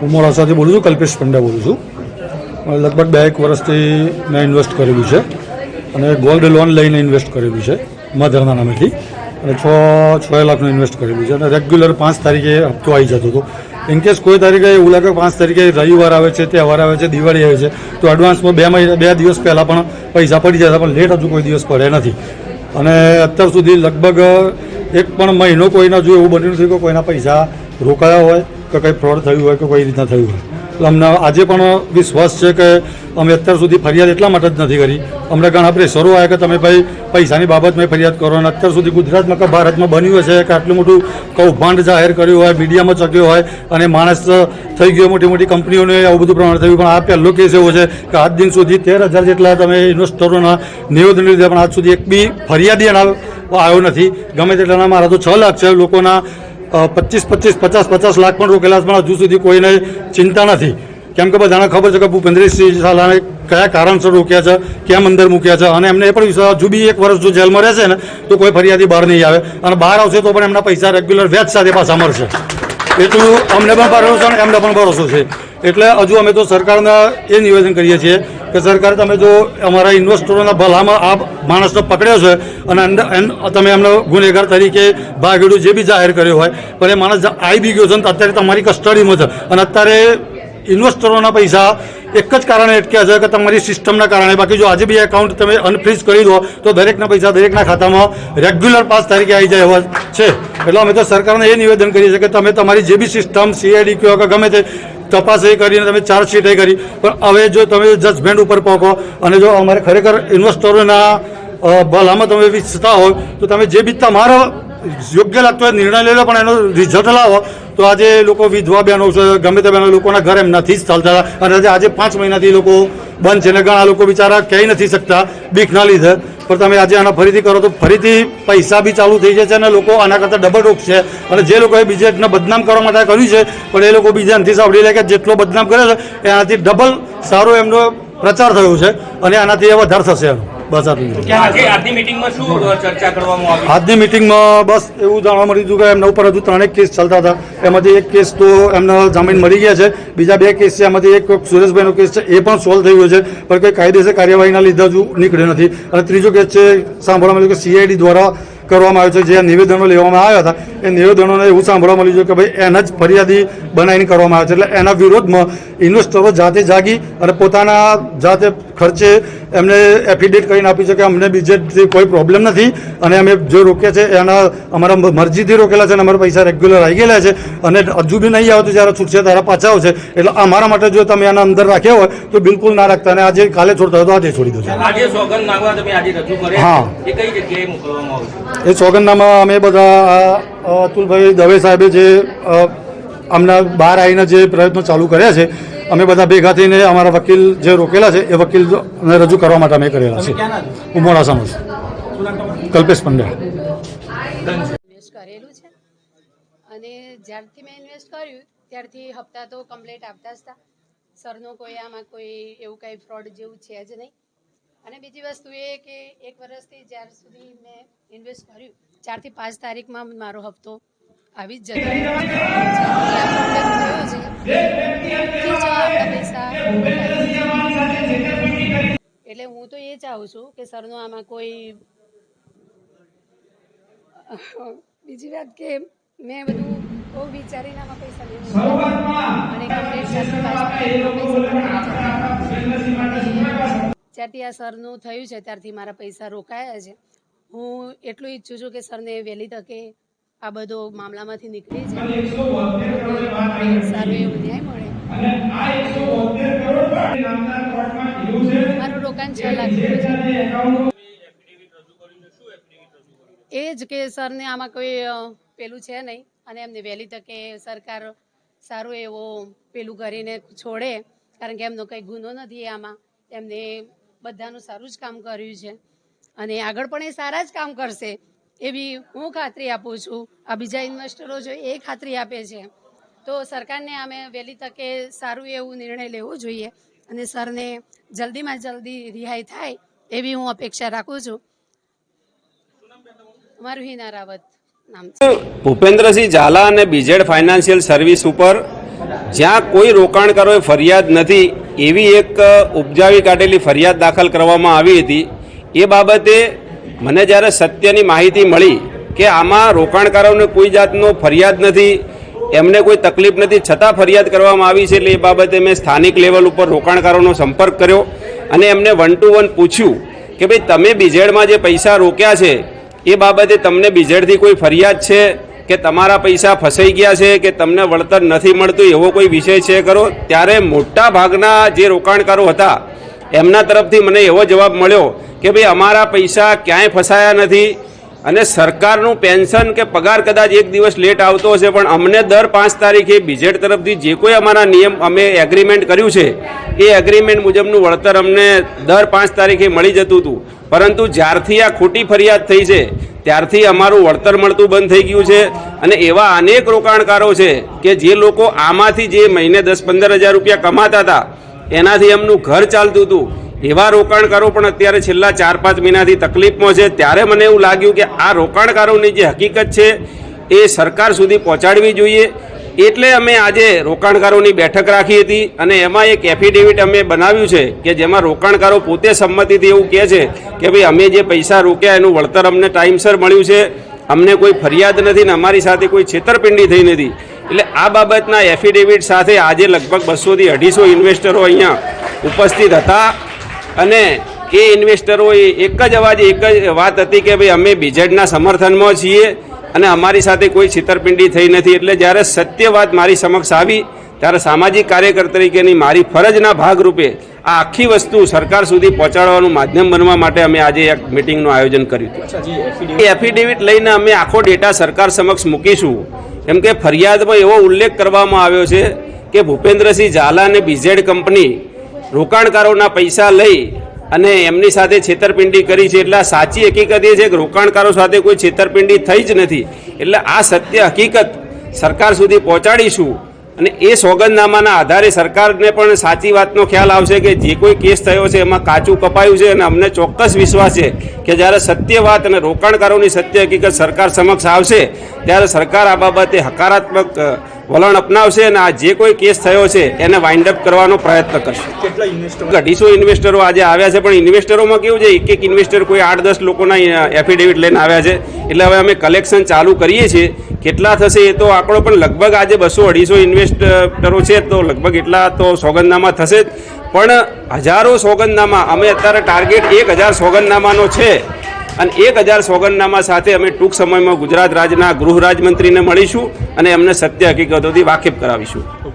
હું મોડાસાથી બોલું છું, કલ્પેશ પંડ્યા બોલું છું. લગભગ બે એક વર્ષથી મેં ઇન્વેસ્ટ કરેલું છે અને ગોલ્ડ લોન લઈને ઇન્વેસ્ટ કરેલું છે, મધરના નામેથી. અને છ છ લાખનું ઇન્વેસ્ટ કરેલું છે અને રેગ્યુલર પાંચ તારીખે હપ્તો આવી જતો હતો. ઇન કેસ કોઈ તારીખે એવું લાગે પાંચ તારીખે રવિવાર આવે છે, તહેવાર આવે છે, દિવાળી આવે છે, તો એડવાન્સમાં બે મહિના, બે દિવસ પહેલાં પણ પૈસા પડી જતા પણ લેટ હજુ કોઈ દિવસ પડે નથી. અને અત્યાર સુધી લગભગ એક પણ મહિનો કોઈના જો એવું બન્યું નથી કે કોઈના પૈસા રોકાયા હોય કે કંઈ ફ્રોડ થયું હોય કે કોઈ રીતના થયું હોય. એટલે અમને આજે પણ વિશ્વાસ છે કે અમે અત્યાર સુધી ફરિયાદ એટલા માટે જ નથી કરી. અમને ઘણા પ્રેશરો આવ્યા કે તમે ભાઈ પૈસાની બાબતમાં ફરિયાદ કરો અને અત્યાર સુધી ગુજરાતમાં કે ભારતમાં બન્યું હશે કે આટલું મોટું કૌભાંડ જાહેર કર્યું હોય, મીડિયામાં ચક્યો હોય અને માણસ થઈ ગયો મોટી મોટી કંપનીઓને આવું બધું પ્રમાણ થયું. પણ આ પહેલો કેસ એવો છે કે આજ દિન સુધી તેર હજાર જેટલા તમે ઇન્વેસ્ટરોના નિવેદન લીધા પણ આજ સુધી એક બી ફરિયાદી એના આવ્યો નથી. ગમે તેટલાના મારા તો છ લાખ છે લોકોના પચીસ પચીસ, પચાસ પચાસ લાખ પણ રોકેલા હજુ સુધી કોઈને ચિંતા નથી. કેમ કે બધાને ખબર છે કે ભૂપેન્દ્રસિંહ ઝાલાને કયા કારણસર રોક્યા છે, કેમ અંદર મૂક્યા છે, અને એમને એ પણ વિશ્વાસ, હજુ બી એક વર્ષ જો જેલમાં રહેશે ને, તો કોઈ ફરિયાદી બહાર નહીં આવે. અને બહાર આવશે તો પણ એમના પૈસા રેગ્યુલર વ્યાજ સાથે પાછા મળશે. એટલું અમને પણ ભરોસો અને એમને પણ ભરોસો છે. એટલે હજુ અમે તો સરકારને એ નિવેદન કરીએ છીએ કે સરકાર તમે જો અમારા ઇન્વેસ્ટરોના ભલામાં આ માણસને પકડ્યો છે અને તમે એમનો ગુનેગાર તરીકે ભાગેડું જે બી જાહેર કર્યો હોય, પણ એ માણસ આવી બી ગયો છે ને અત્યારે તમારી કસ્ટડીમાં છે. અને અત્યારે ઇન્વેસ્ટરોના પૈસા એક જ કારણે અટક્યા છે કે તમારી સિસ્ટમના કારણે. બાકી જો આજે બી એકાઉન્ટ તમે અનફ્રીઝ કરી દો, તો દરેકના પૈસા દરેકના ખાતામાં રેગ્યુલર પાસ તરીકે આવી જાય એવા છે. એટલે અમે તો સરકારને એ નિવેદન કરીએ છીએ કે તમે તમારી જે બી સિસ્ટમ સીઆઈડી કયો કે ગમે તે તપાસ એ કરીને તમે ચાર્જશીટ એ કરી. પણ હવે જો તમે જજમેન્ટ ઉપર પહોંચો અને જો અમારે ખરેખર ઇન્વેસ્ટરોના ભલામાં તમે વિચતા હોય, તો તમે જે બી તમારો યોગ્ય લાગતો હોય નિર્ણય લઈ લો, પણ એનો રિઝલ્ટ લાવો. તો આજે લોકો વિધવા બહેનો છે, ગમે તે બહેનો, લોકોના ઘર એમનાથી જ ચાલતા. અને આજે પાંચ મહિનાથી લોકો બંધ છે ને ઘણા લોકો બિચારા કહી નથી શકતા બીકના લીધે. પણ તમે આજે આના ફરીથી કરો તો ફરીથી પૈસા બી ચાલુ થઈ જશે અને લોકો આના કરતાં ડબલ રોક છે. અને જે લોકોએ બીજાને બદનામ કરવા માટે કર્યું છે, પણ એ લોકો બીજા નથી સાંભળી લે કે જેટલો બદનામ કરે છે, એનાથી ડબલ સારો એમનો પ્રચાર થયો છે અને આનાથી એ વધારે થશે એનો. બસ આજની મીટિંગમાં શું ચર્ચા કરવામાં આવી? આજની મિટિંગમાં બસ એવું જાણવા મળ્યું હતું કે એમના ઉપર હજુ ત્રણેક કેસ ચાલતા હતા. એમાંથી એક કેસ તો એમના જામીન મળી ગયા છે. બીજા બે કેસ છે. એમાંથી એક સુરેશભાઈનો કેસ છે. એ પણ સોલ્વ થઈ ગયો છે. પણ કોઈ કાયદેસર કાર્યવાહીના લીધે હજુ નીકળ્યો નથી. અને ત્રીજો કેસ છે સાંભળવા મળ્યું કે સીઆઈડી દ્વારા કરવામાં આવ્યો છે. જે નિવેદનો લેવામાં આવ્યા હતા. એ નિવેદનોને એવું સાંભળવા મળ્યું છે કે ભાઈ એના જ ફરિયાદી બનાવીને કરવામાં આવે છે. એટલે એના વિરોધમાં ઇન્વેસ્ટરો જાતે જાગી અને પોતાના જાતે ખર્ચે એમને એફિડેટ કરીને આપી છે કે અમને બીજેથી કોઈ પ્રોબ્લેમ નથી. અને અમે જો રોક્યા છે એના અમારા મરજીથી રોકેલા છે અને અમારા પૈસા રેગ્યુલર આવી ગયેલા છે. અને હજુ બી નહીં આવતું જ્યારે છૂટશે ત્યારે પાછા આવશે. એટલે અમારા માટે જો તમે આના અંદર રાખ્યા હોય તો બિલકુલ ના રાખતા. અને આજે કાલે છોડતા હોય તો આજે છોડી દો કરે હા. એ સોગંદનામાં અમે બધા અતુલભાઈ દવે સાહેબે જે અ, અમના બહાર આવીને જે પ્રયત્નો ચાલુ કર્યા છે અમે બધા ભેગા થઈને અમારા વકીલ જે રોકેલા છે એ વકીલને રજૂ કરવા માટે અમે કરેલા છે. હું મોડાસાનો છું. કલ્પેશ પંડ્યા. કરેલું છે. અને જ્યારથી મેં ઇન્વેસ્ટ કર્યું ત્યારથી હપ્તા તો કમ્પ્લેટ આપતા જ હતા. સરનો કોઈ આમાં કોઈ એવું કંઈ ફ્રોડ જેવું છે જ નહીં. અને બીજી વસ્તુ એ કે એક વર્ષથી જ્યાર સુધી મેં ઇન્વેસ્ટ કર્યું ચારથી પાંચ તારીખમાં મારો હપ્તો આવી જ જતો છે, એટલે હું તો એ ચાહું છું કે સરનો આમાં કોઈ બીજી વાત કે મેં બધું બહુ વિચારીને આમાં પૈસા પૈસા જ્યારથી આ સરનું થયું છે ત્યારથી મારા પૈસા રોકાયા છે. હું એટલું ઈચ્છું છું કે સરને વહેલી તકે આ બધો મામલામાંથી નીકળી જાય. સારું એવું ન્યાય મળે. મારું રોકાણ છ લાખ એ જ કે સરને આમાં કોઈ પેલું છે નહીં. અને એમને વહેલી તકે સરકાર સારું એવો પેલું કરીને છોડે. કારણ કે એમનો કંઈ ગુનો નથી આમાં. એમને બધાનું સારું જ કામ કર્યું છે. અને આગળ પણ એ સારા જ કામ કરશે. એવી હું ખાતરી આપું છું. આ બીજા ઇન્વેસ્ટરો જો એ ખાતરી આપે છે, તો સરકારને અમે વહેલી તકે સારું એવું નિર્ણય લેવો જોઈએ અને સરને જલ્દીમાં જલ્દી રિહાઈ થાય એવી હું અપેક્ષા રાખું છું. મારું હિના રાવત નામ ભૂપેન્દ્રસિંહ ઝાલા અને બીજેડ ફાઇનાન્શિયલ સર્વિસ ઉપર જ્યાં કોઈ રોકાણકારોએ ફરિયાદ નથી, એવી એક ઉપજાવી કાઢેલી ફરિયાદ દાખલ કરવામાં આવી હતી. એ બાબતે મને જ્યારે સત્યની માહિતી મળી કે આમાં રોકાણકારોને કોઈ જાતનો ફરિયાદ નથી, એમને કોઈ તકલીફ નથી, છતાં ફરિયાદ કરવામાં આવી છે એટલે એ બાબતે મેં સ્થાનિક લેવલ ઉપર રોકાણકારોનો સંપર્ક કર્યો અને એમને વન ટુ વન પૂછ્યું કે ભાઈ, તમે બીજેડમાં જે પૈસા રોક્યા છે, એ બાબતે તમને બીજેડથી કોઈ ફરિયાદ છે કે તમારા પૈસા ફસાઈ ગયા છે, કે તમને વળતર નથી મળતું? એવો કોઈ વિષય છે કરો ત્યારે મોટા ભાગના જે રોકાણકારો હતા એમના તરફથી મને એવો જવાબ મળ્યો કે ભાઈ, અમારા પૈસા ક્યાંય ફસાયા નથી અને સરકારનું પેન્શન કે પગાર કદાચ એક દિવસ લેટ આવતો હશે, પણ અમને દર પાંચ તારીખે બીજેડ તરફથી જે કોઈ અમારા નિયમ, અમે એગ્રીમેન્ટ કર્યું છે, એ એગ્રીમેન્ટ મુજબનું વળતર અમને દર પાંચ તારીખે મળી જતું હતું. પરંતુ જ્યારથી આ ખોટી ફરિયાદ થઈ છે, ત્યારથી અમારું વળતર મળતું બંધ થઈ ગયું છે અને એવા અનેક રોકાણકારો છે કે જે લોકો આમાંથી જે મહિને દસ પંદર હજાર રૂપિયા કમાતા હતા એનાથી એમનું ઘર ચાલતું હતું. એવા રોકાણકારો પણ અત્યારે છેલ્લા ચાર પાંચ મહિનાથી તકલીફમાં છે. ત્યારે મને એવું લાગ્યું કે આ રોકાણકારોની જે હકીકત છે, એ સરકાર સુધી પહોંચાડવી જોઈએ. એટલે અમે આજે રોકાણકારોની બેઠક રાખી હતી અને એમાં એક એફિડેવિટ અમે બનાવ્યું છે કે જેમાં રોકાણકારો પોતે સંમતિથી એવું કહે છે કે ભાઈ અમે જે પૈસા રોક્યા એનું વળતર અમને ટાઈમસર મળ્યું છે. અમને કોઈ ફરિયાદ નથી ને અમારી સાથે કોઈ છેતરપિંડી થઈ નથી. એટલે આ બાબતના એફિડેવિટ સાથે આજે લગભગ બસોથી અઢીસો ઇન્વેસ્ટરો અહીંયા ઉપસ્થિત હતા. અને એ ઇન્વેસ્ટરોએ એક જ અવાજ એક જ વાત હતી કે ભાઈ અમે બીજેડના સમર્થનમાં છીએ અને અમારી સાથે કોઈ છેતરપિંડી થઈ નથી. એટલે જ્યારે સત્ય વાત મારી સમક્ષ આવી ત્યારે સામાજિક કાર્યકર તરીકેની મારી ફરજના ભાગરૂપે આ આખી વસ્તુ સરકાર સુધી પહોંચાડવાનું માધ્યમ બનવા માટે અમે આજે એક મિટિંગનું આયોજન કર્યું હતું. એ એફિડેવિટ લઈને અમે આખો ડેટા સરકાર સમક્ષ મૂકીશું. કેમ કે ફરિયાદમાં એવો ઉલ્લેખ કરવામાં આવ્યો છે કે ભૂપેન્દ્રસિંહ ઝાલા અને બીઝેડ કંપની રોકાણકારોના પૈસા લઈ અને એમની સાથે છેતરપિંડી કરી છે. એટલે સાચી હકીકત એ છે કે રોકાણકારો સાથે કોઈ છેતરપિંડી થઈ જ નથી. એટલે આ સત્ય હકીકત સરકાર સુધી પહોંચાડીશું. અને એ સોગંદનામાના આધારે સરકારને પણ સાચી વાતનો ખ્યાલ આવશે કે જે કોઈ કેસ થયો છે એમાં કાચું કપાયું છે અને અમને ચોક્કસ વિશ્વાસ છે કે જ્યારે સત્ય વાત અને રોકાણકારોની સત્ય હકીકત સરકાર સમક્ષ આવશે, ત્યારે સરકાર આ બાબતે હકારાત્મક વલણ અપનાવશે અને આ જે કોઈ કેસ થયો છે એને વાઇન્ડ અપ કરવાનો પ્રયત્ન કરશે. કેટલા ઇન્વેસ્ટર અઢીસો ઇન્વેસ્ટરો આજે આવ્યા છે પણ ઇન્વેસ્ટરોમાં કેવું છે એક એક ઇન્વેસ્ટર કોઈ આઠ દસ લોકોના એફિડેવિટ લઈને આવ્યા છે. એટલે હવે અમે કલેક્શન ચાલુ કરીએ છીએ. કેટલા થશે એ તો આંકડો પણ લગભગ આજે બસો અઢીસો ઇન્વેસ્ટરો છે તો લગભગ એટલા તો સોગંદનામા થશે જ. પણ હજારો સોગંદનામા અમે અત્યારે ટાર્ગેટ એક હજાર સોગંદનામાનો છે. અને એક હજાર સોગંદનામા સાથે અમે ટૂંક સમયમાં ગુજરાત રાજ્યના ગૃહ રાજમંત્રીને મળીશું અને એમને સત્ય હકીકતોથી વાકેફ કરાવીશું.